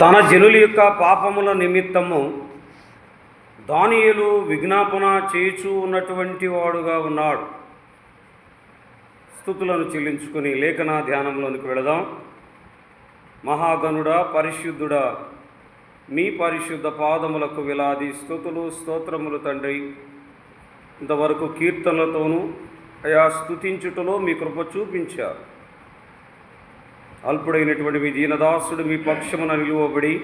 తన జనుల యొక్క పాపముల నిమిత్తము దానియులు విజ్ఞాపన చేయుచూ ఉన్నటువంటి వాడుగా ఉన్నాడు. స్థుతులను చెల్లించుకుని లేఖన ధ్యానంలోనికి వెళదాం. మహాగనుడా పరిశుద్ధుడా మీ పరిశుద్ధ పాదములకు విలాది స్థుతులు స్తోత్రములు తండ్రి. ఇంతవరకు కీర్తనలతోనూ అయా స్థుతించుటలో మీ కృప చూపించారు. అల్పుడైనటువంటి మీ దీనదాసుడు మీ పక్షమున నిలువబడి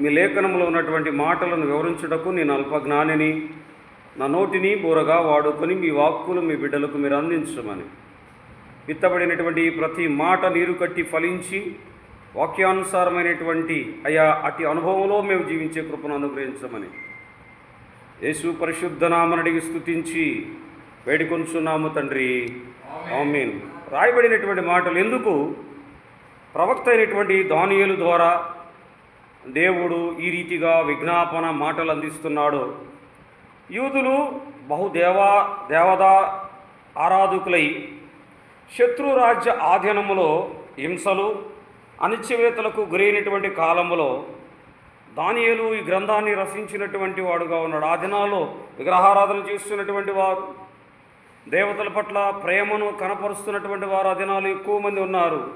మీ లేఖనంలో ఉన్నటువంటి మాటలను వివరించుటకు నేను అల్పజ్ఞానిని నా నోటిని బూరగా వాడుకొని మీ వాక్కులు మీ బిడ్డలకు మీరు అందించమని. విత్తబడినటువంటి ప్రతి మాట నీరు కట్టి ఫలించి వాక్యానుసారమైనటువంటి అయా అతి అనుభవంలో మేము జీవించే కృపను అనుగ్రహించమని. యేసు పరిశుద్ధ నామనడిగి స్థుతించి వేడుకొంచున్నాము తండ్రి. ఆమెన్. రాయబడినటువంటి మాటలు ఎందుకు? ప్రవక్త అయినటువంటి దానియలు ద్వారా దేవుడు ఈ రీతిగా విజ్ఞాపన మాటలు అందిస్తున్నాడు. యూదులు బహుదేవా దేవదా ఆరాధకులై శత్రురాజ్య ఆధీనములో హింసలు అనిశ్చవేతలకు గురైనటువంటి కాలములో దానియలు ఈ గ్రంథాన్ని రచించినటువంటి వాడుగా ఉన్నాడు. ఆ దినాల్లో విగ్రహారాధన చేస్తున్నటువంటి వారు దేవతల పట్ల ప్రేమను కనపరుస్తున్నటువంటి వారు అధినాలు ఎక్కువ మంది ఉన్నారు.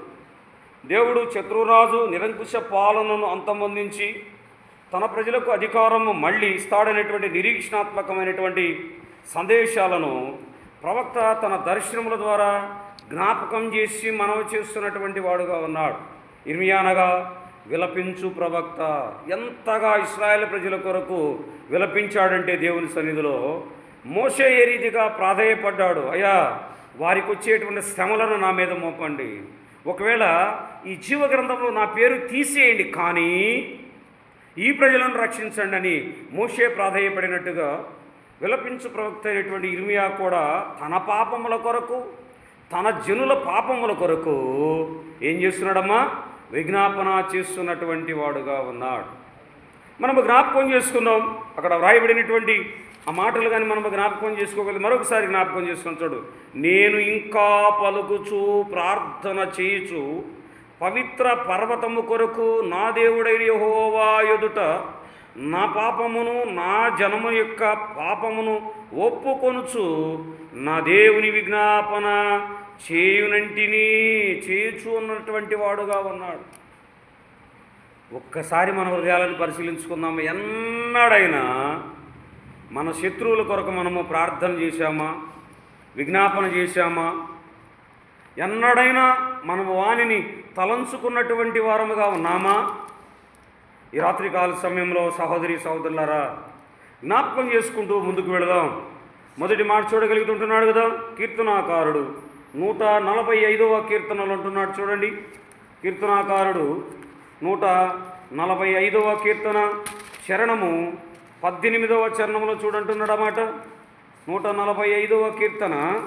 దేవుడు శత్రురాజు నిరంకుశ పాలనను అంతమొందించి తన ప్రజలకు అధికారం మళ్ళీ ఇస్తాడనేటువంటి నిరీక్షణాత్మకమైనటువంటి సందేశాలను ప్రవక్త తన దర్శనముల ద్వారా జ్ఞాపకం చేసి మనవి చేస్తున్నటువంటి వాడుగా ఉన్నాడు. ఇర్మియానగా విలపించు ప్రవక్త. ఎంతగా ఇస్రాయేల్ ప్రజల కొరకు విలపించాడంటే దేవుని సన్నిధిలో మోసే ఏ రీతిగా ప్రాధాయపడ్డాడు? అయ్యా వారికి వచ్చేటువంటి శ్రమలను నా మీద మోపండి. ఒకవేళ ఈ జీవ గ్రంథంలో నా పేరు తీసేయండి కానీ ఈ ప్రజలను రక్షించండి అని మోసే ప్రాధాయపడినట్టుగా విలపించు ప్రవక్త అయినటువంటి ఇర్మియా కూడా తన పాపముల కొరకు తన జనుల పాపముల కొరకు ఏం చేస్తున్నాడమ్మా? విజ్ఞాపన చేస్తున్నటువంటి వాడుగా ఉన్నాడు. మనం జ్ఞాపకం చేసుకుందాం. అక్కడ వ్రాయబడినటువంటి ఆ మాటలు కానీ మనం జ్ఞాపకం చేసుకోగలి మరొకసారి జ్ఞాపకం చేసుకుని చూడు. నేను ఇంకా పలుకుచు ప్రార్థన చేయుచు పవిత్ర పర్వతము కొరకు నా దేవుడైన యహోవా ఎదుట నా పాపమును నా జనము యొక్క పాపమును ఒప్పుకొనుచు నా దేవుని విజ్ఞాపన చేయునంటిని చేయుచు అన్నటువంటి వాడుగా ఉన్నాడు. ఒక్కసారి మన హృదయాలను పరిశీలించుకుందాము ఎన్నడైనా మన శత్రువుల కొరకు మనము ప్రార్థన చేశామా? విజ్ఞాపన చేశామా? ఎన్నడైనా మనము వానిని తలంచుకున్నటువంటి వారముగా ఉన్నామా? ఈ రాత్రికాల సమయంలో సహోదరి సహోదరులారా జ్ఞాపకం చేసుకుంటూ ముందుకు వెళదాం. మొదటి మాట చూడగలుగుతుంటున్నాడు కదా కీర్తనాకారుడు. నూట నలభై ఐదవ కీర్తనలు అంటున్నాడు చూడండి. కీర్తనాకారుడు నూట నలభై ఐదవ కీర్తన చరణము పద్దెనిమిదవ చరణంలో చూడంటున్నాడు అన్నమాట నూట నలభై ఐదవ కీర్తన.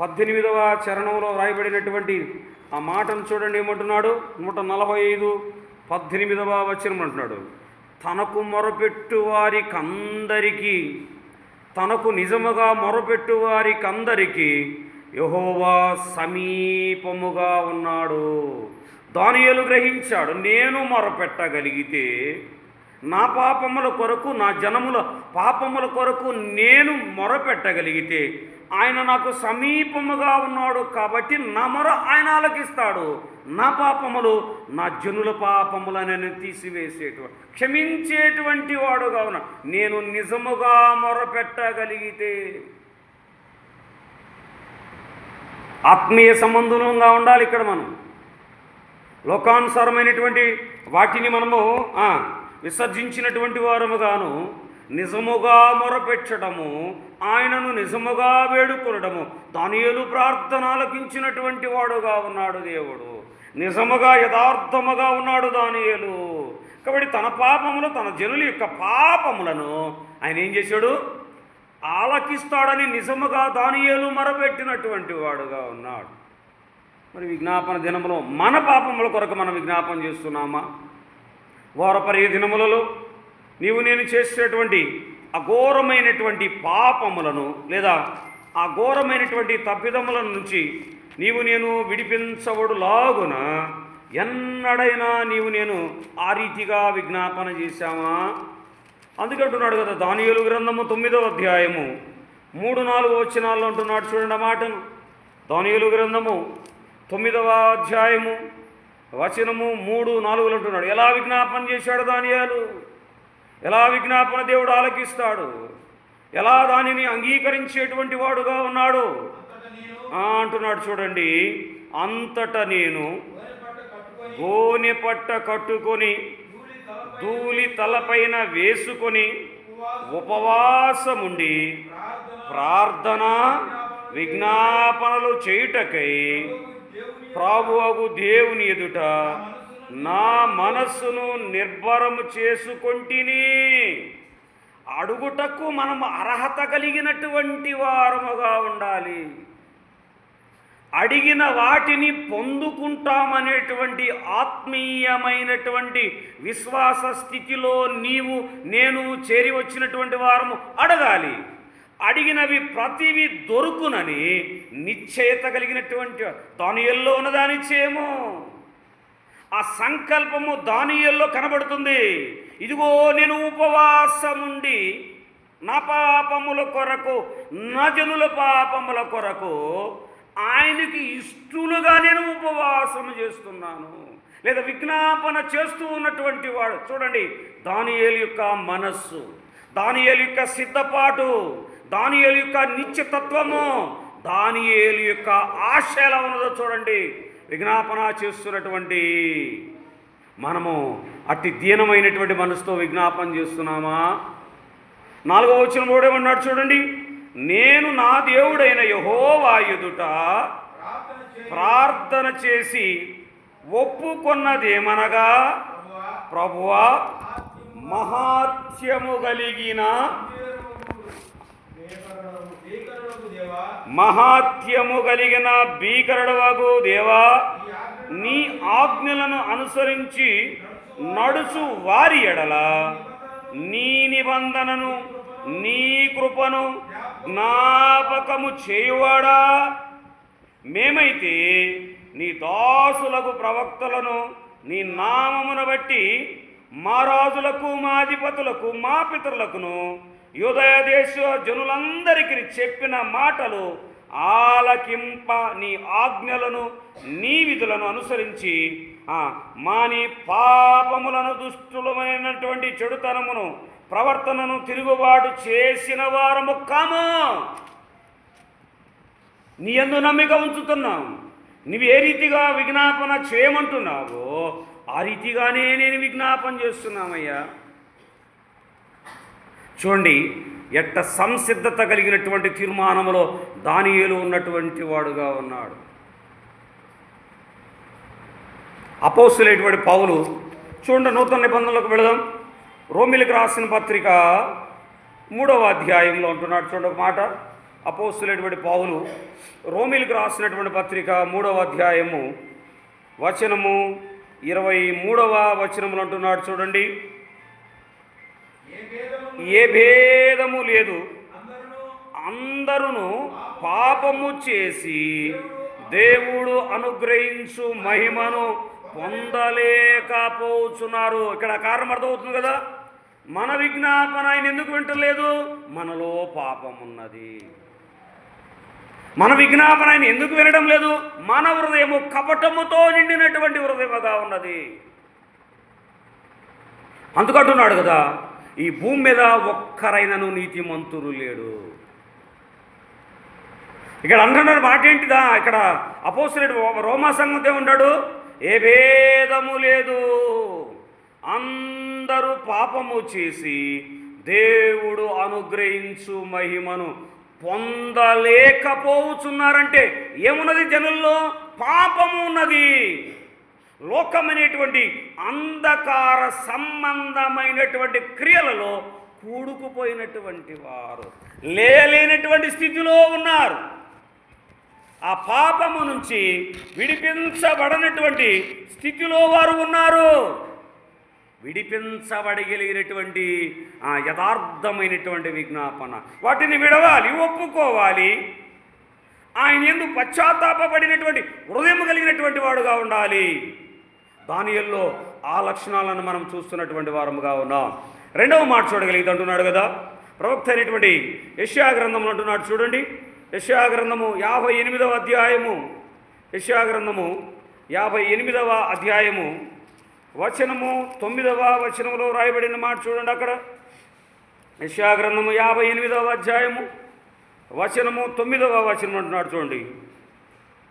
పద్దెనిమిదవ చరణంలో రాయబడినటువంటి ఆ మాటను చూడండి ఏమంటున్నాడు. నూట నలభై ఐదు పద్దెనిమిదవ వచనం అంటున్నాడు. తనకు మొరపెట్టు వారికందరికీ తనకు నిజముగా మొరపెట్టు వారికందరికీ యహోవా సమీపముగా ఉన్నాడు. దానియలు గ్రహించాడు నేను మొరపెట్టగలిగితే నా పాపముల కొరకు నా జనముల పాపముల కొరకు నేను మొరపెట్టగలిగితే ఆయన నాకు సమీపముగా ఉన్నాడు కాబట్టి నా మొర ఆయన ఆలకిస్తాడు. నా పాపములు నా జనుల పాపములను తీసివేసేటువంటి క్షమించేటువంటి వాడుగా ఉన్నాడు నేను నిజముగా మొరపెట్టగలిగితే. ఆత్మీయ సంబంధంగా ఉండాలి ఇక్కడ మనం. లోకానుసారమైనటువంటి వాటిని మనము విసర్జించినటువంటి వారముగాను నిజముగా మొరపెట్టడము ఆయనను నిజముగా వేడుకొనడము దానియలు ప్రార్థన ఆలకించినటువంటి వాడుగా ఉన్నాడు దేవుడు. నిజముగా యథార్థముగా ఉన్నాడు దానియలు. కాబట్టి తన పాపములు తన జనుల యొక్క పాపములను ఆయన ఏం చేశాడు? ఆలకిస్తాడని నిజముగా దానియలు మొరపెట్టినటువంటి వాడుగా ఉన్నాడు. మరి విజ్ఞాపన దినములో మన పాపముల కొరకు మనం విజ్ఞాపన చేస్తున్నామా? ఘోరపరి దినములలో నీవు నేను చేసేటువంటి అఘోరమైనటువంటి పాపములను లేదా ఆ ఘోరమైనటువంటి తప్పిదముల నుంచి నీవు నేను విడిపించబడు లాగున ఎన్నడైనా నీవు నేను ఆ రీతిగా విజ్ఞాపన చేశామా అందుకంటున్నాడు కదా దానియేలు గ్రంథము తొమ్మిదవ అధ్యాయము. మూడు నాలుగు వచనాల్లో అంటున్నాడు చూడండి ఆ మాటను. దానియేలు గ్రంథము తొమ్మిదవ అధ్యాయము. వచనము మూడు నాలుగులు అంటున్నాడు. ఎలా విజ్ఞాపన చేశాడు దానియాలు? ఎలా విజ్ఞాపన దేవుడు ఆలకిస్తాడు? ఎలా దానిని అంగీకరించేటువంటి వాడుగా ఉన్నాడు? అంటున్నాడు చూడండి. అంతట నేను గోనె పట్ట కట్టుకొని ధూళి తలపైన వేసుకొని ఉపవాసముండి ప్రార్థన విజ్ఞాపనలు చేయుటకై ప్రభువగు దేవుని ఎదుట నా మనస్సును నిర్భరము చేసుకొంటిని. అడుగుటకు మనం అర్హత కలిగినటువంటి వారముగా ఉండాలి. అడిగిన వాటిని పొందుకుంటామనేటువంటి ఆత్మీయమైనటువంటి విశ్వాస స్థితిలో నీవు నేను చేరి వచ్చినటువంటి వారము అడగాలి. అడిగినవి ప్రతివి దొరుకునని నిశ్చయత కలిగినటువంటి దానియల్లో ఉన్నదాని చేయము ఆ సంకల్పము దానియల్లో కనబడుతుంది. ఇదిగో నేను ఉపవాసముండి నా పాపముల కొరకు నా జనుల పాపముల కొరకు ఆయనకి ఇష్టలుగా నేను ఉపవాసం చేస్తున్నాను. లేదా విజ్ఞాపన చేస్తూ ఉన్నటువంటి వాడు చూడండి దానియేలు యొక్క మనస్సు. దానియేలు యొక్క సిద్ధపాటు దానియేలు యొక్క నిత్యతత్వము దానియేలు యొక్క ఆశ ఎలా ఉన్నదో చూడండి విజ్ఞాపన చేస్తున్నటువంటి మనము అట్టి దీనమైనటువంటి మనసుతో విజ్ఞాపన చేస్తున్నామా? నాలుగో వచ్చిన మూడేమన్నాడు చూడండి నేను నా దేవుడైన యహోవా ఎదుట ప్రార్థన చేసి ఒప్పుకొన్నదేమనగా ప్రభువా మహాత్యము కలిగిన మహాత్యము కలిగిన భీకరుడవగు దేవా నీ ఆజ్ఞలను అనుసరించి నడుచు వారి ఎడల. నీ నిబంధనను నీ కృపను జ్ఞాపకము చేయువాడా. మేమైతే నీ దాసులకు ప్రవక్తలను నీ నామమును బట్టి మా రాజులకు మా అధిపతులకు మా పితరులకును యూదయ దేశ జనులందరికీ చెప్పిన మాటలు ఆలకింప నీ ఆజ్ఞలను నీ విధులను అనుసరించి మా నీ పాపములను దుష్టులమైనటువంటి చెడుతనమును ప్రవర్తనను తిరుగుబాటు చేసిన వారము కాము. నీ ఎందు నమ్మిక ఉంచుతున్నాం. నీవు ఏ రీతిగా విజ్ఞాపన చేయమంటున్నావో ఆ రీతిగానే నేను విజ్ఞాపన చేస్తున్నామయ్యా. చూడండి ఎట్ట సంసిద్ధత కలిగినటువంటి తీర్మానములో దానియేలు ఉన్నటువంటి వాడుగా ఉన్నాడు. అపోస్తులైనటువంటి పౌలు చూడండి నూతన నిబంధనలకు వెళదాం. రోమిలకు రాసిన పత్రిక మూడవ అధ్యాయంలో అంటున్నాడు చూడండి ఒక మాట. అపోస్తులైనటువంటి పౌలు రోమిలకు రాసినటువంటి పత్రిక మూడవ అధ్యాయము వచనము ఇరవై మూడవ వచనములు అంటున్నాడు చూడండి. ఏ భేదము లేదు. అందరును పాపము చేసి దేవుడు అనుగ్రహించు మహిమను పొందలేకపోతున్నారు. ఇక్కడ కారణం అర్థమవుతుంది కదా. మన విజ్ఞాపన ఆయన ఎందుకు వింటలేదు? మనలో పాపం ఉన్నది మన విజ్ఞాపన ఆయన ఎందుకు వినడం లేదు? మన హృదయము కపటముతో నిండినటువంటి హృదయముగా ఉన్నది. అందుకంటున్నాడు కదా ఈ భూమి మీద ఒక్కరైనను నీతిమంతులు లేడు. ఇక్కడ అంటున్నాడు మాట ఏంటిదా? ఇక్కడ అపోసరుడు రోమా సంగతే ఉన్నాడు ఏ భేదము లేదు. అందరూ పాపము చేసి దేవుడు అనుగ్రహించు మహిమను పొందలేకపోతున్నారంటే ఏమున్నది జనుల్లో? పాపము ఉన్నది. లోకమైనటువంటి అంధకార సంబంధమైనటువంటి క్రియలలో కూడుకుపోయినటువంటి వారు. లేలేనటువంటి స్థితిలో ఉన్నారు. ఆ పాపము నుంచి విడిపించబడనటువంటి స్థితిలో వారు ఉన్నారు. విడిపించబడగలిగినటువంటి ఆ యథార్థమైనటువంటి విజ్ఞాపన. వాటిని విడవాలి ఒప్పుకోవాలి. ఆయన ఎందు పశ్చాత్తాపడినటువంటి హృదయం కలిగినటువంటి వాడుగా ఉండాలి. దానియల్లో ఆ లక్షణాలను మనం చూస్తున్నటువంటి వారముగా ఉన్నాం. రెండవ మాట చూడగలిగితే అంటున్నాడు కదా ప్రవక్త అయినటువంటి యష్యా అంటున్నాడు చూడండి. యష్యా గ్రంథము యాభై ఎనిమిదవ అధ్యాయము. యష్యా గ్రంథము యాభై ఎనిమిదవ అధ్యాయము. వచనము తొమ్మిదవ వచనంలో రాయబడిన మాట చూడండి అక్కడ. యశాగ్రంథము యాభై ఎనిమిదవ అధ్యాయము. వచనము తొమ్మిదవ వచనం అంటున్నాడు చూడండి.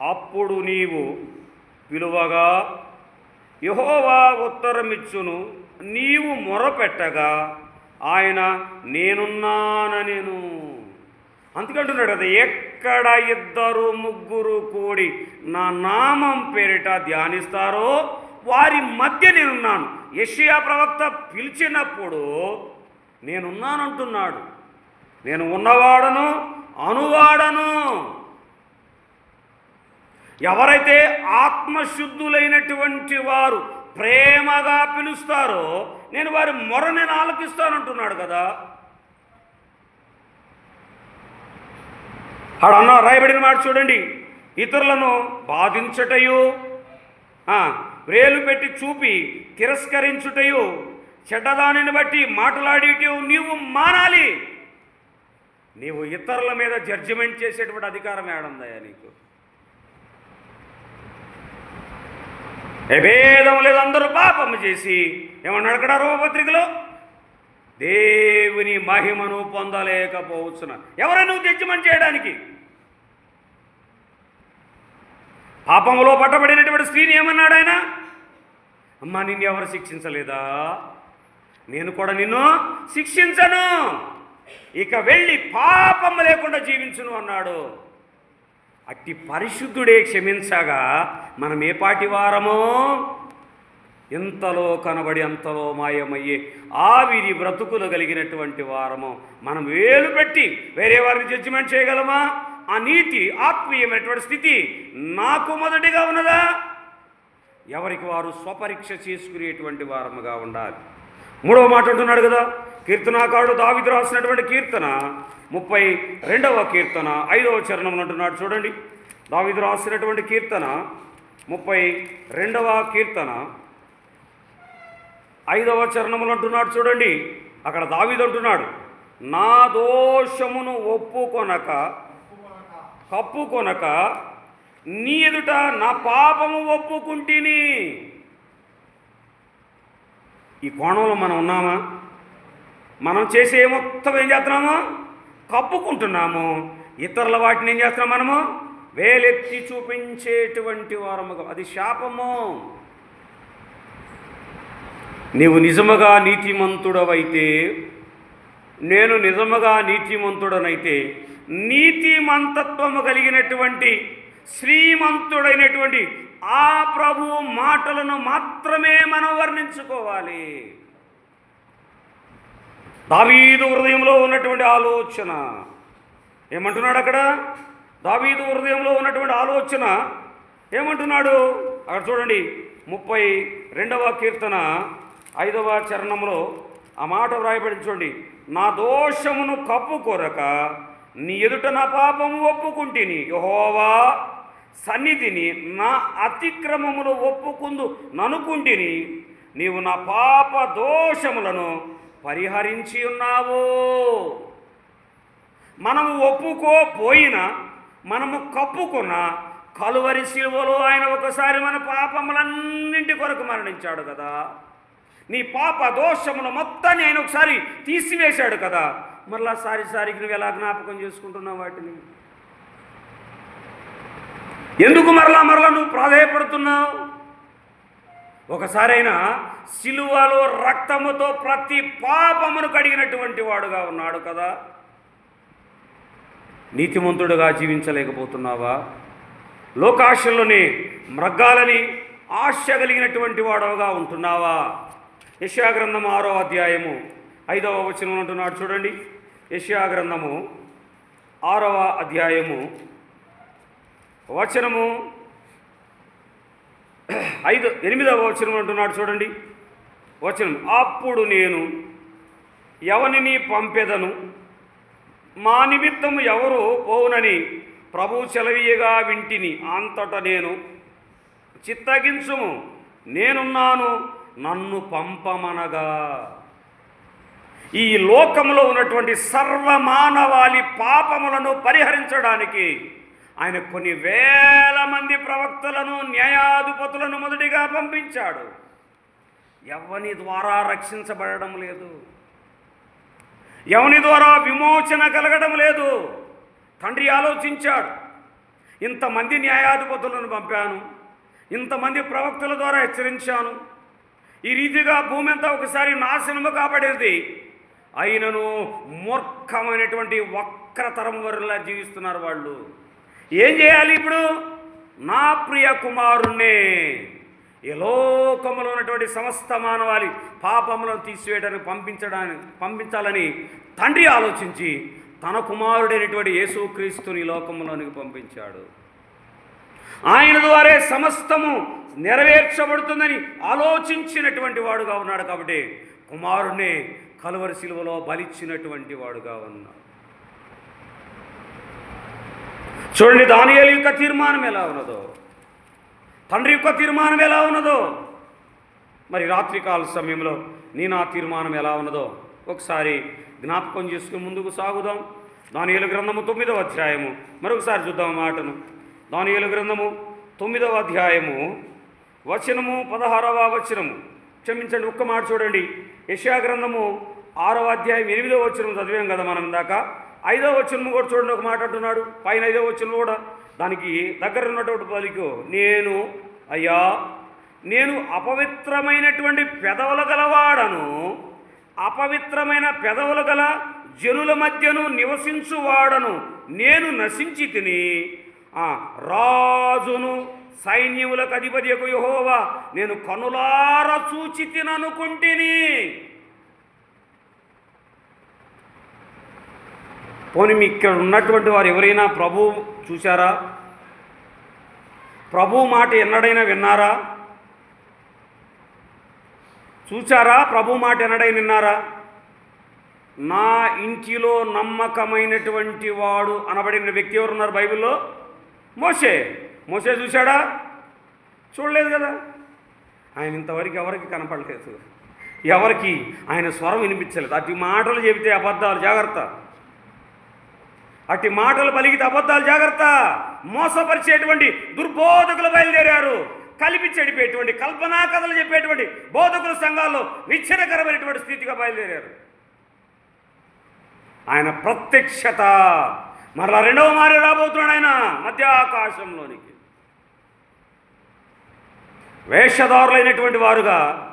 అప్పుడు నీవు విలువగా యహోవా ఉత్తరమిచ్చును నీవు మొరపెట్టగా ఆయన నేనున్నాననేను. అందుకంటున్నాడు కదా ఎక్కడ ఇద్దరు ముగ్గురు కూడి నా నామం పేరిట ధ్యానిస్తారో వారి మధ్య నేనున్నాను. యషియా ప్రవక్త పిలిచినప్పుడు నేనున్నానంటున్నాడు. నేను ఉన్నవాడను అనువాడను. ఎవరైతే ఆత్మశుద్ధులైనటువంటి వారు ప్రేమగా పిలుస్తారో నేను వారి మొర నేను ఆలకిస్తానంటున్నాడు కదా ఆడన్న రాయబడిన మాట చూడండి. ఇతరులను బాధించటయు. వ్రేలు పెట్టి చూపి తిరస్కరించుటయు చెడ్డదానిని బట్టి మాట్లాడేటివి నీవు మానాలి. నీవు ఇతరుల మీద జడ్జిమెంట్ చేసేటువంటి అధికారం ఏడుందయ్యా నీకు. ఏ భేదం లేదు అందరూ పాపము చేసి. ఏమన్నాడు అక్కడ రూపపత్రికలో దేవుని మహిమను పొందలేకపోవచ్చున. ఎవరైనా నువ్వు జడ్జిమెంట్ చేయడానికి? పాపములో పట్టబడినటువంటి స్త్రీని ఏమన్నాడు ఆయన? అమ్మా నిన్ను ఎవరు శిక్షించలేదా? నేను కూడా నిన్ను శిక్షించను. ఇక వెళ్ళి పాపం లేకుండా జీవించును అన్నాడు. అట్టి పరిశుద్ధుడే క్షమించగా మనం ఏ పాటి వారమో? ఎంతలో కనబడి అంతలో మాయమయ్యే ఆవిరి బ్రతుకులు కలిగినటువంటి వారము. మనం వేలు పెట్టి వేరే వారిని జడ్జిమెంట్ చేయగలమా? ఆ నీతి ఆత్మీయమైనటువంటి స్థితి నాకు మొదటిగా ఉన్నదా? ఎవరికి వారు స్వపరీక్ష చేసుకునేటువంటి వారముగా ఉండాలి. మూడవ మాట అంటున్నాడు కదా కీర్తనాకారుడు దావిది రాసినటువంటి కీర్తన ముప్పై రెండవ కీర్తన ఐదవ చరణం అంటున్నాడు. చూడండి దావిది రాసినటువంటి కీర్తన ముప్పై రెండవ కీర్తన ఐదవ చరణములు అంటున్నాడు. చూడండి అక్కడ దావిదంటున్నాడు నా దోషమును ఒప్పుకొనక కప్పుకొనక నీ ఎదుట నా పాపము ఒప్పుకుంటేని. ఈ కోణంలో మనం ఉన్నామా? మనం చేసే మొత్తం ఏం చేస్తున్నాము? కప్పుకుంటున్నాము. ఇతరుల వాటిని ఏం చేస్తున్నాం మనము? వేలెత్తి చూపించేటువంటి వారము అది శాపము. నీవు నిజముగా నీతిమంతుడవైతే నేను నిజముగా నీతిమంతుడనైతే నీతిమంతత్వము కలిగినటువంటి శ్రీమంతుడైనటువంటి ఆ ప్రభు మాటలను మాత్రమే మనం వర్ణించుకోవాలి. దావీదు హృదయంలో ఉన్నటువంటి ఆలోచన. ఏమంటున్నాడు అక్కడ? దావీదు హృదయంలో ఉన్నటువంటి ఆలోచన ఏమంటున్నాడు? అక్కడ చూడండి ముప్పై రెండవ కీర్తన ఐదవ చరణంలో ఆ మాట వ్రాయబడి చూడండి నా దోషమును కప్పుకొరక నీ ఎదుట నా పాపము ఒప్పుకుంటిని యహోవా. సన్నిధిని నా అతిక్రమములు ఒప్పుకుందు ననుకుంటిని. నీవు నా పాప దోషములను పరిహరించి ఉన్నావు. మనము ఒప్పుకోపోయినా మనము కప్పుకున్న కలువరి శిలువలో ఆయన ఒకసారి మన పాపములన్నింటి కొరకు మరణించాడు కదా. నీ పాప దోషములు మొత్తాన్ని ఆయన ఒకసారి తీసివేశాడు కదా. మరలా సారి సారికి నువ్వు ఎలా జ్ఞాపకం చేసుకుంటున్నావు వాటిని? ఎందుకు మరలా మరలా నువ్వు ప్రాధాయపడుతున్నావు? ఒకసారైనా సిలువలో రక్తముతో ప్రతి పాపమును కడిగినటువంటి వాడుగా ఉన్నాడు కదా. నీతిమంతుడుగా జీవించలేకపోతున్నావా? లోకాశల్లోనే మృగ్గాలని ఆశ కలిగినటువంటి వాడవగా ఉంటున్నావా? యశాగ్రంథం ఆరో అధ్యాయము. ఐదవ వచనం అంటున్నాడు చూడండి. యశాగ్రంథము ఆరవ అధ్యాయము వచనము ఐదు ఎనిమిదవ వచనం అంటున్నాడు చూడండి. వచనం అప్పుడు నేను ఎవరిని పంపెదను? మా నిమిత్తం ఎవరు పోవునని ప్రభు సెలవీయగా వింటిని. అంతట నేను చిత్తగించుము. నేనున్నాను నన్ను పంపమనగా. ఈ లోకంలో ఉన్నటువంటి సర్వమానవాళి పాపములను పరిహరించడానికి ఆయన కొన్ని వేల మంది ప్రవక్తలను న్యాయాధిపతులను మొదటిగా పంపించాడు. ఎవని ద్వారా రక్షించబడడం లేదు. ఎవని ద్వారా విమోచన కలగడం లేదు. తండ్రి ఆలోచించాడు ఇంతమంది న్యాయాధిపతులను పంపాను ఇంతమంది ప్రవక్తల ద్వారా హెచ్చరించాను. ఈ రీతిగా భూమి అంతా ఒకసారి నాశనము కాబడేది. అయినను మూర్ఖమైనటువంటి వక్రతరం వరలా జీవిస్తున్నారు వాళ్ళు. ఏం చేయాలి ఇప్పుడు? నా ప్రియ కుమారుణ్ణే. ఈ లోకంలో ఉన్నటువంటి సమస్త మానవాళి పాపములను తీసివేయడానికి పంపించడానికి పంపించాలని తండ్రి ఆలోచించి తన కుమారుడైనటువంటి యేసుక్రీస్తుని లోకంలోనికి పంపించాడు. ఆయన ద్వారే సమస్తము నెరవేర్చబడుతుందని ఆలోచించినటువంటి వాడుగా ఉన్నాడు కాబట్టి కుమారుణ్ణి కలువరి శిలువలో బలిచ్చినటువంటి వాడుగా ఉన్నాడు. చూడండి దానియలు యొక్క తీర్మానం ఎలా ఉన్నదో. తండ్రి యొక్క తీర్మానం ఎలా ఉన్నదో. మరి రాత్రికాల సమయంలో నీ నా తీర్మానం ఎలా ఉన్నదో ఒకసారి జ్ఞాపకం చేసుకుని ముందుకు సాగుదాం. దానియలు గ్రంథము తొమ్మిదవ అధ్యాయము. మరొకసారి చూద్దాం మాటను. దానియలు గ్రంథము తొమ్మిదవ అధ్యాయము వచనము పదహారవ వచనము. క్షమించండి ఒక్క మాట చూడండి. యశా గ్రంథము ఆరవ అధ్యాయం ఎనిమిదో వచ్చిన చదివాం కదా మనం ఇందాక. ఐదో వచ్చిన కూడా చూడండి ఒక మాట అంటున్నాడు. పైన ఐదవ వచ్చిన కూడా. దానికి దగ్గర ఉన్నటువంటి పలికు నేను అయ్యా నేను అపవిత్రమైనటువంటి పెదవులు గలవాడను అపవిత్రమైన పెదవులు గల జనుల మధ్యను నివసించువాడను నేను నశించి తిని రాజును సైన్యములకు అధిపతి యహోవా నేను కనులార చూచి తిననుకుంటుని. పోనీ మీ ఇక్కడ ఉన్నటువంటి వారు ఎవరైనా ప్రభు చూశారా? ప్రభు మాట ఎన్నడైనా విన్నారా? చూచారా ప్రభు మాట ఎన్నడైనా విన్నారా? నా ఇంటిలో నమ్మకమైనటువంటి వాడు అనబడిన వ్యక్తి ఎవరున్నారు బైబిల్లో? మోసే మోసే చూశాడా? చూడలేదు కదా. ఆయన ఇంతవరకు ఎవరికి కనపడలేదు? ఎవరికి? ఆయన స్వరం వినిపించలేదు. అటు మాటలు చెబితే అబద్ధాలు. జాగ్రత్త. అట్టి మాటలు పలికితే అబద్ధాలు జాగ్రత్త. మోసపరిచేటువంటి దుర్బోధకులు బయలుదేరారు. కలిపి చెడిపేటువంటి కల్పనా కథలు చెప్పేటువంటి బోధకుల సంఘాల్లో విచ్ఛిన్నకరమైనటువంటి స్థితిగా బయలుదేరారు. ఆయన ప్రత్యక్షత. మరలా రెండవ మారి రాబోతున్నాడు ఆయన మధ్యాకాశంలోనికి. వేషధారులైనటువంటి వారుగా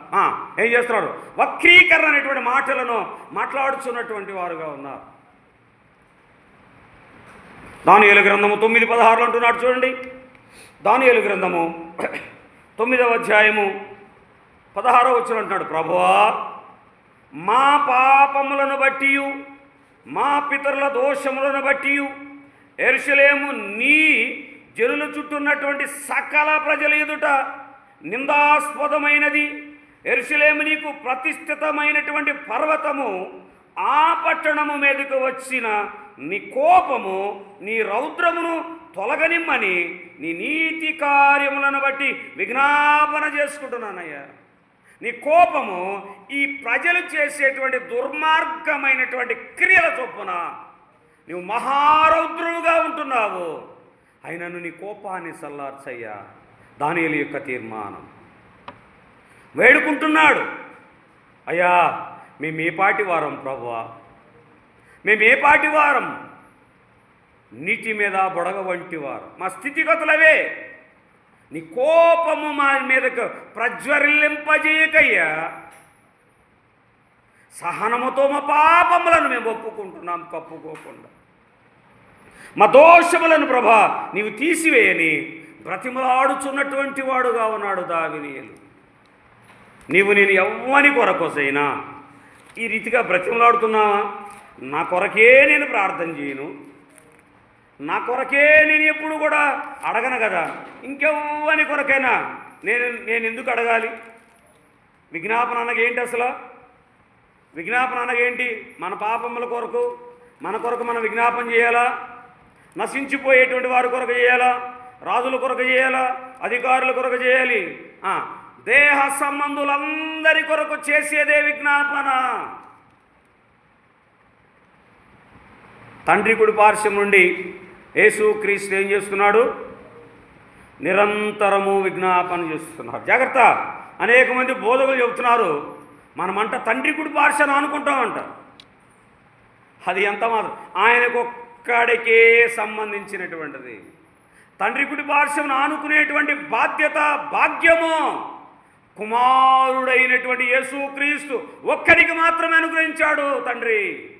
ఏం చేస్తున్నారు? వక్రీకరణ అనేటువంటి మాటలను మాట్లాడుచున్నటువంటి వారుగా ఉన్నారు. దానియలు గ్రంథము తొమ్మిది పదహారులు అంటున్నాడు చూడండి. దానియలు గ్రంథము తొమ్మిదవ అధ్యాయము పదహారో వచ్చిన అంటున్నాడు. ప్రభువా మా పాపములను బట్టి మా పితరుల దోషములను బట్టి ఎరుసలేము నీ జనుల చుట్టూన్నటువంటి సకల ప్రజల ఎదుట నిందాస్పదమైనది ఎరుసలేము నీకు ప్రతిష్ఠితమైనటువంటి పర్వతము ఆ పట్టణము మీదకు వచ్చిన నీ కోపము నీ రౌద్రమును తొలగనిమ్మని నీ నీతి కార్యములను బట్టి విజ్ఞాపన చేసుకుంటున్నానయ్యా. నీ కోపము ఈ ప్రజలు చేసేటువంటి దుర్మార్గమైనటువంటి క్రియల చొప్పున నువ్వు మహారౌద్రువుగా ఉంటున్నావు. అయినను నీ కోపాన్ని సల్లార్చయ్యా. దానియలు యొక్క తీర్మానం. వేడుకుంటున్నాడు. అయ్యా మేము ఏ పాటి వారం ప్రభువా మేము ఏ పాటి వారం? నీటి మీద బుడగ వంటి వారు. మా స్థితిగతులవే. నీ కోపము మా మీదకు ప్రజ్వరిల్లింపజేయకయ్యా సహనముతో మా పాపములను మేము ఒప్పుకుంటున్నాం కప్పుకోకుండా. మా దోషములను ప్రభా నీవు తీసివేయని బ్రతిమలాడుచున్నటువంటి వాడుగా ఉన్నాడు దావినీయులు నీవు నేను ఎవ్వని కొరకోసైనా. ఈ రీతిగా బ్రతిమలాడుతున్నావా? నా కొరకే నేను ప్రార్థన చేయను. నా కొరకే నేను ఎప్పుడు కూడా అడగను కదా. ఇంకెవ్వని కొరకైనా నేను నేను ఎందుకు అడగాలి? విజ్ఞాపన అనగేంటి ఏంటి అసలు? విజ్ఞాపన అనగేంటి ఏంటి? మన పాపముల కొరకు మన కొరకు మనం విజ్ఞాపన చేయాలా? నశించిపోయేటువంటి వారి కొరకు చేయాలా? రాజుల కొరకు చేయాలా? అధికారుల కొరకు చేయాలి? దేహ సంబంధులందరి కొరకు చేసేదే విజ్ఞాపన. తండ్రి కుడి పార్శ్వం నుండి యేసు క్రీస్తు ఏం చేస్తున్నాడు? నిరంతరము విజ్ఞాపన చేస్తున్నారు జాగ్రత్త. అనేక మంది బోధకులు చెబుతున్నారు మనమంట తండ్రి కుడి పార్శ్వం అనుకుంటామంట. అది ఎంత మాత్రం ఆయనకు ఒక్కడికే సంబంధించినటువంటిది. తండ్రి కుడి పార్శ్వం ఆనుకునేటువంటి బాధ్యత భాగ్యము. కుమారుడైనటువంటి యేసుక్రీస్తు ఒక్కడికి మాత్రమే అనుగ్రహించాడు తండ్రి.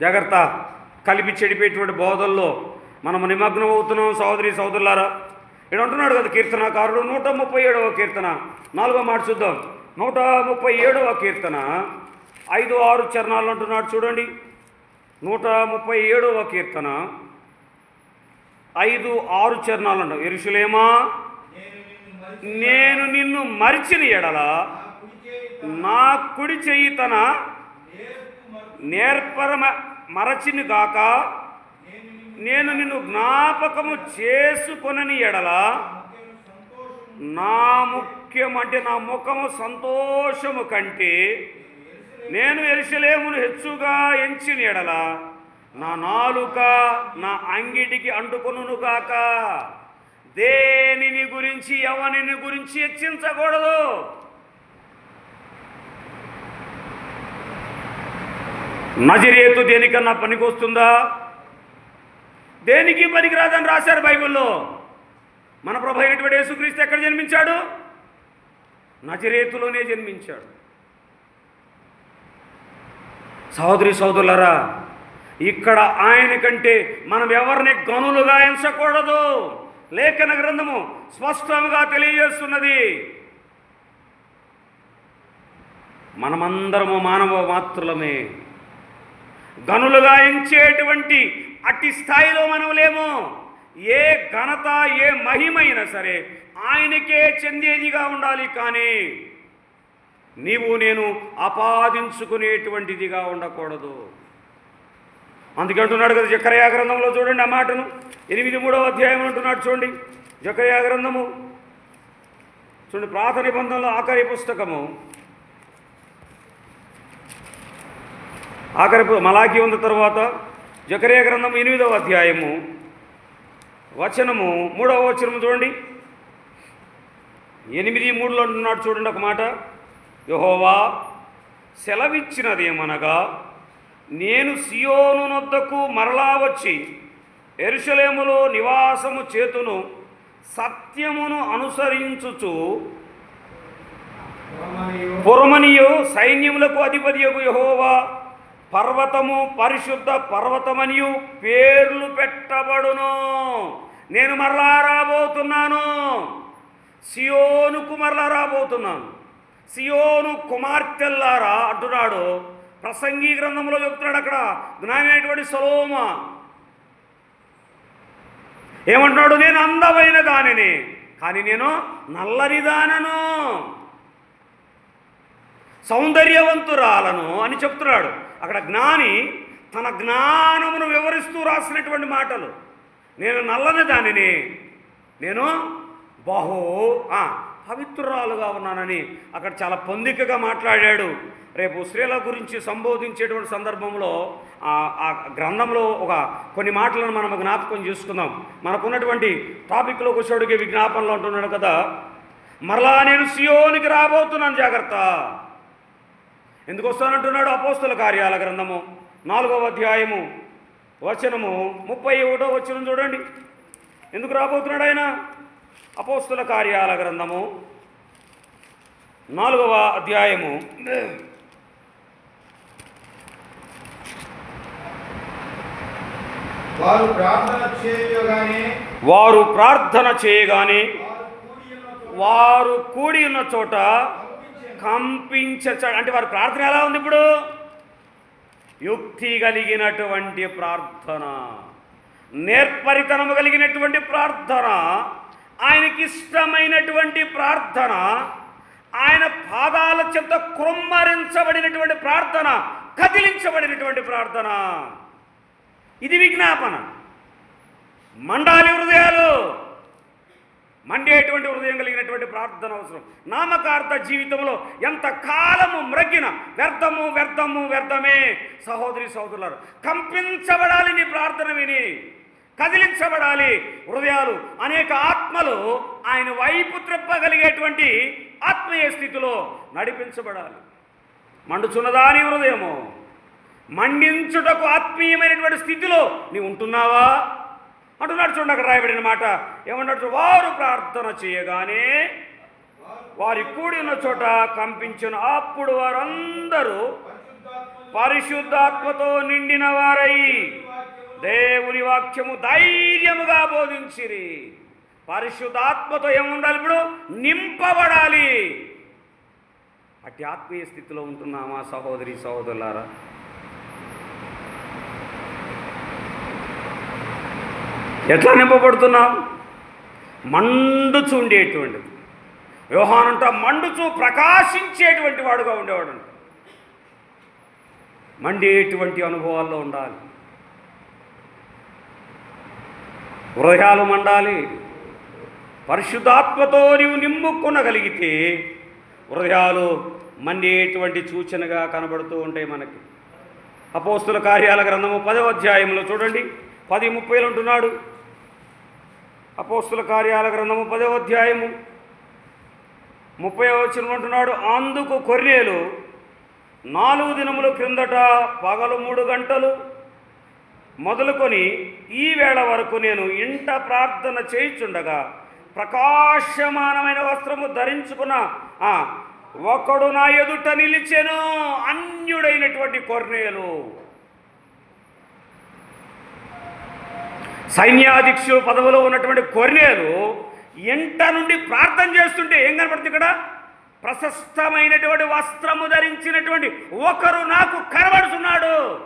జాగ్రత్త. కలిపి చెడిపేటువంటి బోధల్లో మనం నిమగ్నం అవుతున్నాం సోదరి సోదరులారా ఇక్కడ అంటున్నాడు కదా కీర్తనకారుడు నూట ముప్పై ఏడవ కీర్తన. నాలుగో మాట చూద్దాం. నూట ముప్పై ఏడవ కీర్తన. ఐదు ఆరు చరణాలు అంటున్నాడు చూడండి. నూట ముప్పై ఏడవ కీర్తన. ఐదు ఆరు చరణాలు అంటాం. ఎరుషులేమా? నేను నిన్ను మరిచిన ఎడల నా కుడి చెయ్యి తన నేర్పరమ మరచిని గాక. నేను నిన్ను జ్ఞాపకము చేసుకొనని ఎడల నా ముఖ్యం అంటే నా ముఖము సంతోషము కంటే నేను ఎరుసలేమును హెచ్చుగా ఎంచిన ఎడల నా నాలుక నా అంగిటికి అంటుకొనుగాక దేనిని గురించి ఎవరిని గురించి హెచ్చించకూడదు? నజరేతు దేనికన్నా పనికొస్తుందా? దేనికి పనికిరాదని రాశారు బైబిల్లో? మన ప్రభు అయినటువంటి యేసుక్రీస్తు ఎక్కడ జన్మించాడు? నజరేతులోనే జన్మించాడు. సహోదరి సోదరులరా ఇక్కడ ఆయన కంటే మనం ఎవరిని గనులుగా ఎంచకూడదు. లేఖన గ్రంథము స్పష్టంగా తెలియజేస్తున్నది. మనమందరము మానవ మాత్రులమే. గనులుగా ఎంచేటువంటి అట్టి స్థాయిలో మనం లేము. ఏ ఘనత ఏ మహిమైనా సరే ఆయనకే చెందేదిగా ఉండాలి కానీ నీవు నేను ఆపాదించుకునేటువంటిదిగా ఉండకూడదు. అందుకే అంటున్నాడు కదా జకరయా గ్రంథంలో చూడండి ఆ మాటను. ఎనిమిది మూడవ అధ్యాయం అంటున్నాడు చూడండి. జకరయా గ్రంథము. చూడండి ప్రాత నిబంధనలో ఆఖరి పుస్తకము. ఆఖరి పు- మలాకి ఉన్న తర్వాత. జకరియా గ్రంథం ఎనిమిదవ అధ్యాయము. వచనము మూడవ వచనము చూడండి. ఎనిమిది మూడులో అంటున్నాడు చూడండి ఒక మాట. యహోవా సెలవిచ్చినదేమనగా నేను సియోను నొద్దకు మరలా వచ్చి ఎరుషలేములో నివాసము చేతును సత్యమును అనుసరించుచు పురమనియు. సైన్యములకు అధిపతియకు యహోవా పర్వతము పరిశుద్ధ పర్వతమనియు పేర్లు పెట్టబడును. నేను మరలా రాబోతున్నాను. సియోనుకు మరలా రాబోతున్నాను. సియోను కుమార్తెల్లారా అంటున్నాడు. ప్రసంగి గ్రంథంలో చెప్తున్నాడు అక్కడ. జ్ఞానైనటువంటి సలోమ. ఏమంటున్నాడు? నేను అందమైన దానిని కానీ నేను నల్లని దానను. సౌందర్యవంతురాలను అని చెప్తున్నాడు. అక్కడ జ్ఞాని తన జ్ఞానమును వివరిస్తూ రాసినటువంటి మాటలు. నేను నల్లని దానిని నేను బహు ఆ, పవిత్రురాలుగా ఉన్నానని అక్కడ చాలా పొందికగా మాట్లాడాడు. రేపు స్త్రీల గురించి సంబోధించేటువంటి సందర్భంలో ఆ గ్రంథంలో ఒక కొన్ని మాటలను మనం జ్ఞాపకం చేసుకుందాం. మనకున్నటువంటి టాపిక్లోకి వచ్చేటికి విజ్ఞాపనలు అంటున్నాడు కదా మరలా నేను సియోనికి రాబోతున్నాను జాగ్రత్త. ఎందుకు వస్తానంటున్నాడు అపోస్తుల కార్యాల గ్రంథము నాలుగవ అధ్యాయము వచనము ముప్పై ఒకటో వచనం చూడండి. ఎందుకు రాబోతున్నాడు ఆయన? అపోస్తుల కార్యాల గ్రంథము నాలుగవ అధ్యాయము. వారు ప్రార్థన చేయగానే వారు ప్రార్థన చేయగానే వారు కూడి ఉన్న చోట కంపించ అంటే వారి ప్రార్థన ఎలా ఉంది ఇప్పుడు? యుక్తి కలిగినటువంటి ప్రార్థన. నేర్పరితనము కలిగినటువంటి ప్రార్థన. ఆయనకి ఇష్టమైనటువంటి ప్రార్థన. ఆయన పాదాల చెంత క్రొమ్మరించబడినటువంటి ప్రార్థన. కదిలించబడినటువంటి ప్రార్థన. ఇది విజ్ఞాపన. మండాలి హృదయాలు మండేటువంటి హృదయం కలిగినటువంటి ప్రార్థన అవసరం. నామకార్థ జీవితంలో ఎంత కాలము మ్రగ్గిన వ్యర్థము వ్యర్థము వ్యర్థమే. సహోదరి సహోదరులారు కంపించబడాలి నీ ప్రార్థన విని కదిలించబడాలి. హృదయాలు అనేక ఆత్మలు ఆయన వైపు త్రిప్పగలిగేటువంటి ఆత్మీయ స్థితిలో నడిపించబడాలి. మండుచున్నదా నీ హృదయము మండించుటకు ఆత్మీయమైనటువంటి స్థితిలో నీవు ఉంటున్నావా? అంటున్నాడు చూడండి అక్కడ రాయబడిన మాట ఏమన్నట్టు వారు ప్రార్థన చేయగానే వారి కూడి ఉన్న చోట కంపించిన అప్పుడు వారందరూ పరిశుద్ధాత్మతో నిండిన వారై దేవుని వాక్యము ధైర్యముగా బోధించిరి. పరిశుద్ధాత్మతో ఏముండాలి ఇప్పుడు? నింపబడాలి. అట్టి ఆత్మీయ స్థితిలో ఉంటున్నామా సహోదరి సహోదరులారా? ఎట్లా నింపబడుతున్నాం? మండుచు ఉండేటువంటిది. వ్యవహానంట మండుచు ప్రకాశించేటువంటి వాడుగా ఉండేవాడు మండేటువంటి అనుభవాల్లో ఉండాలి. హృదయాలు మండాలి. పరిశుద్ధాత్మతో నీవు నింపుకొనగలిగితే హృదయాలు మండేటువంటి సూచనగా కనబడుతూ ఉంటాయి మనకి. అపోస్తుల కార్యాల గ్రంథము పదవ అధ్యాయంలో చూడండి. పది ముప్పైలు ఉంటున్నాడు. అపోస్తుల కార్యాల గ్రంథము పదవ అధ్యాయము. ముప్పై వచ్చిన అంటున్నాడు అందుకు కొర్రేలు నాలుగు దినముల క్రిందట పగలు మూడు గంటలు మొదలుకొని ఈ వేళ వరకు నేను ఇంట ప్రార్థన చేయుచుండగా ప్రకాశమానమైన వస్త్రము ధరించుకున్న ఒకడు నా ఎదుట నిలిచెను అన్యుడైనటువంటి కొర్నేలు. సైన్యాధ్యక్షుడు పదవిలో ఉన్నటువంటి కొర్నేలు ఇంట నుండి ప్రార్థన చేస్తుంటే ఏం కనపడుతుంది ఇక్కడ? ప్రశస్తమైనటువంటి వస్త్రము ధరించినటువంటి ఒకరు నాకు కనబడుతున్నాడు.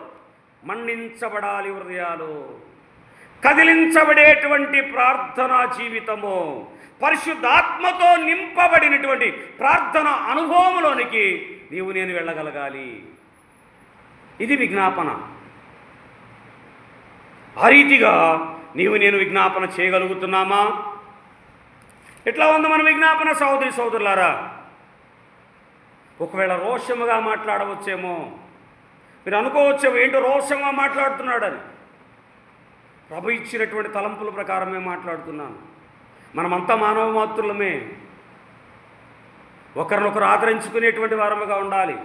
మన్నించబడాలి హృదయాలు. కదిలించబడేటువంటి ప్రార్థనా జీవితము పరిశుద్ధాత్మతో నింపబడినటువంటి ప్రార్థన అనుభవంలోనికి నీవు నేను వెళ్ళగలగాలి. ఇది విజ్ఞాపన. ఆ రీతిగా నీవు నేను విజ్ఞాపన చేయగలుగుతున్నామా? ఎట్లా ఉంది మన విజ్ఞాపన సహోదరి సోదరులారా ఒకవేళ రోషముగా మాట్లాడవచ్చేమో. మీరు అనుకోవచ్చేమో ఏంటో రోషంగా మాట్లాడుతున్నాడని. ప్రభు ఇచ్చినటువంటి తలంపుల ప్రకారమే మాట్లాడుతున్నాను. మనమంతా మానవ మాతృలమే ఒకరినొకరు ఆదరించుకునేటువంటి వారముగా ఉండాలి.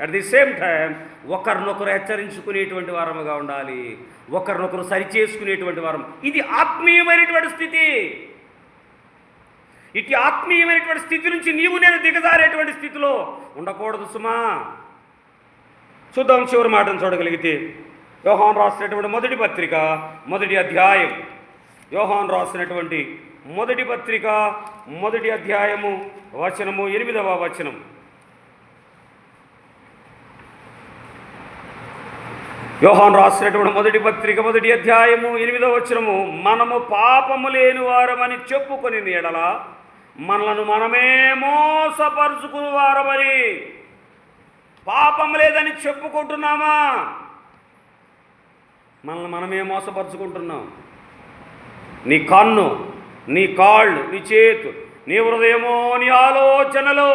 అట్ ది సేమ్ టైం ఒకరినొకరు హెచ్చరించుకునేటువంటి వారముగా ఉండాలి. ఒకరినొకరు సరిచేసుకునేటువంటి వారం. ఇది ఆత్మీయమైనటువంటి స్థితి. ఇటు ఆత్మీయమైనటువంటి స్థితి నుంచి నీవు నేను దిగజారేటువంటి స్థితిలో ఉండకూడదు సుమా. చూద్దాం చివరి మాటను చూడగలిగితే యోహాన్ రాసినటువంటి మొదటి పత్రిక మొదటి అధ్యాయం. యోహాన్ రాసినటువంటి మొదటి పత్రిక మొదటి అధ్యాయము వచనము ఎనిమిదవ వచనం. యోహాన్ రాసినటువంటి మొదటి పత్రిక మొదటి అధ్యాయము ఎనిమిదవ వచ్చినము మనము పాపము లేని వారమని చెప్పుకొని ఎడల మనలను మనమే మోసపరుచుకుని వారమని. పాపం లేదని చెప్పుకుంటున్నామా? మనల్ని మనమే మోసపరుచుకుంటున్నాం. నీ కన్ను నీ కాళ్ళు నీ చేతు నీ హృదయమో నీ ఆలోచనలు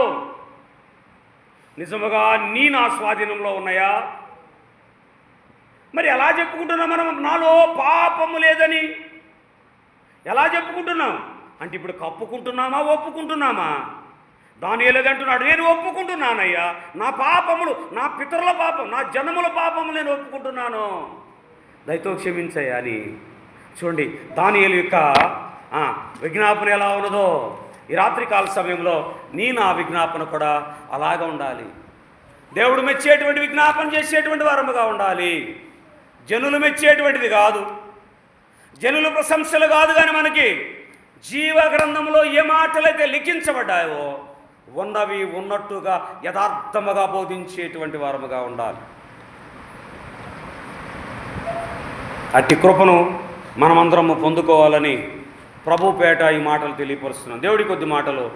నిజముగా నీ నా స్వాధీనంలో ఉన్నాయా? మరి ఎలా చెప్పుకుంటున్నాం మనం? నాలో పాపము లేదని. ఎలా చెప్పుకుంటున్నాం? అంటే ఇప్పుడు కప్పుకుంటున్నామా ఒప్పుకుంటున్నామా? దాని ఎలాగంటున్నాడు నేను ఒప్పుకుంటున్నానయ్యా. నా పాపములు నా పితరుల పాపం నా జనముల పాపము నేను ఒప్పుకుంటున్నాను. దయతో క్షమించయ్యా అని. చూడండి దానియలు యొక్క విజ్ఞాపన ఎలా ఉన్నదో ఈ రాత్రికాల సమయంలో నీ నా విజ్ఞాపన కూడా అలాగ ఉండాలి. దేవుడు మెచ్చేటువంటి విజ్ఞాపన చేసేటువంటి వారముగా ఉండాలి. జనులు మెచ్చేటువంటిది కాదు. జనుల ప్రశంసలు కాదు కానీ మనకి జీవ గ్రంథంలో ఏ మాటలైతే లిఖించబడ్డాయో ఉన్నవి ఉన్నట్టుగా యథార్థముగా బోధించేటువంటి వారముగా ఉండాలి. అట్టి కృపను మనమందరము పొందుకోవాలని ప్రభుపేట ఈ మాటలు తెలియపరుస్తున్నాం. దేవుడి కొద్ది మాటలు